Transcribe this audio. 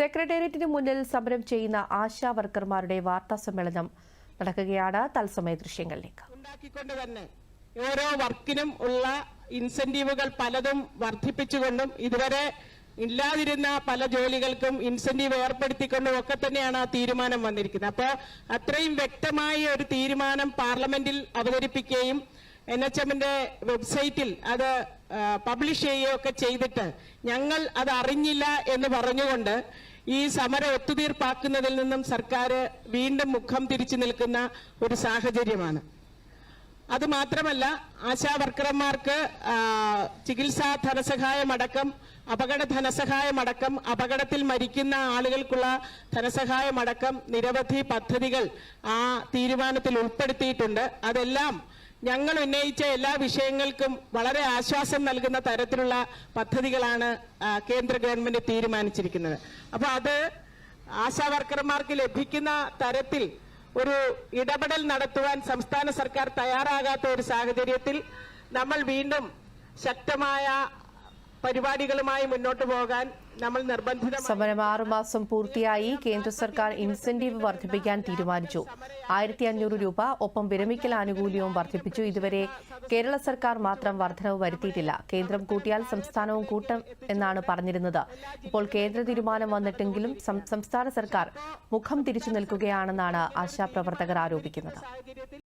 സെക്രട്ടേറിയറ്റിന് മുന്നിൽ സമരം ചെയ്യുന്ന ആശാ വർക്കർമാരുടെ വാർത്താ സമ്മേളനം നടക്കുകയാണ്. തത്സമയ ദൃശ്യങ്ങളിലേക്ക്. ഓരോ വർക്കിനും ഉള്ള ഇൻസെന്റീവുകൾ പലതും വർദ്ധിപ്പിച്ചുകൊണ്ടും ഇതുവരെ ഇല്ലാതിരുന്ന പല ജോലികൾക്കും ഇൻസെന്റീവ് ഏർപ്പെടുത്തിക്കൊണ്ടും ഒക്കെ തന്നെയാണ് ആ തീരുമാനം വന്നിരിക്കുന്നത്. അപ്പോൾ അത്രയും വ്യക്തമായ ഒരു തീരുമാനം പാർലമെന്റിൽ അവതരിപ്പിക്കുകയും എൻ എച്ച് എമ്മിന്റെ വെബ്സൈറ്റിൽ അത് പബ്ലിഷ് ചെയ്യുകയൊക്കെ ചെയ്തിട്ട് ഞങ്ങൾ അത് അറിഞ്ഞില്ല എന്ന് പറഞ്ഞുകൊണ്ട് ഈ സമരം ഒത്തുതീർപ്പാക്കുന്നതിൽ നിന്നും സർക്കാർ വീണ്ടും മുഖം തിരിച്ചു നിൽക്കുന്ന ഒരു സാഹചര്യമാണ്. അത് മാത്രമല്ല ആശാ വർക്കർമാർക്ക് ചികിത്സാ ധനസഹായമടക്കം അപകട ധനസഹായമടക്കം അപകടത്തിൽ മരിക്കുന്ന ആളുകൾക്കുള്ള ധനസഹായമടക്കം നിരവധി പദ്ധതികൾ ആ തീരുമാനത്തിൽ ഉൾപ്പെടുത്തിയിട്ടുണ്ട്. അതെല്ലാം ഞങ്ങൾ ഉന്നയിച്ച എല്ലാ വിഷയങ്ങൾക്കും വളരെ ആശ്വാസം നൽകുന്ന തരത്തിലുള്ള പദ്ധതികളാണ് കേന്ദ്ര ഗവൺമെന്റ് തീരുമാനിച്ചിരിക്കുന്നത്. അപ്പോൾ അത് ആശാ വർക്കർമാർക്ക് ലഭിക്കുന്ന തരത്തിൽ ഒരു ഇടപെടൽ നടത്തുവാൻ സംസ്ഥാന സർക്കാർ തയ്യാറാകാത്ത ഒരു സാഹചര്യത്തിൽ നമ്മൾ വീണ്ടും ശക്തമായ പരിപാടികളുമായി മുന്നോട്ട് പോകാൻ നമ്മൾ നിർബന്ധിത സമരം ആറുമാസം പൂർത്തിയായി കേന്ദ്ര സർക്കാർ ഇൻസെന്റീവ് വർദ്ധിപ്പിക്കാൻ തീരുമാനിച്ചു. ആയിരത്തി അഞ്ഞൂറ് രൂപ ഒപ്പം വിരമിക്കൽ ആനുകൂല്യവും വർദ്ധിപ്പിച്ചു. ഇതുവരെ കേരള സർക്കാർ മാത്രം വർധനവ് വരുത്തിയിട്ടില്ല. കേന്ദ്രം കൂട്ടിയാൽ സംസ്ഥാനവും കൂട്ടം എന്നാണ് പറഞ്ഞിരുന്നത്. ഇപ്പോൾ കേന്ദ്ര തീരുമാനം വന്നിട്ടെങ്കിലും സംസ്ഥാന സർക്കാർ മുഖം തിരിച്ചു നിൽക്കുകയാണെന്നാണ് ആശാപ്രവർത്തകർ ആരോപിക്കുന്നത്.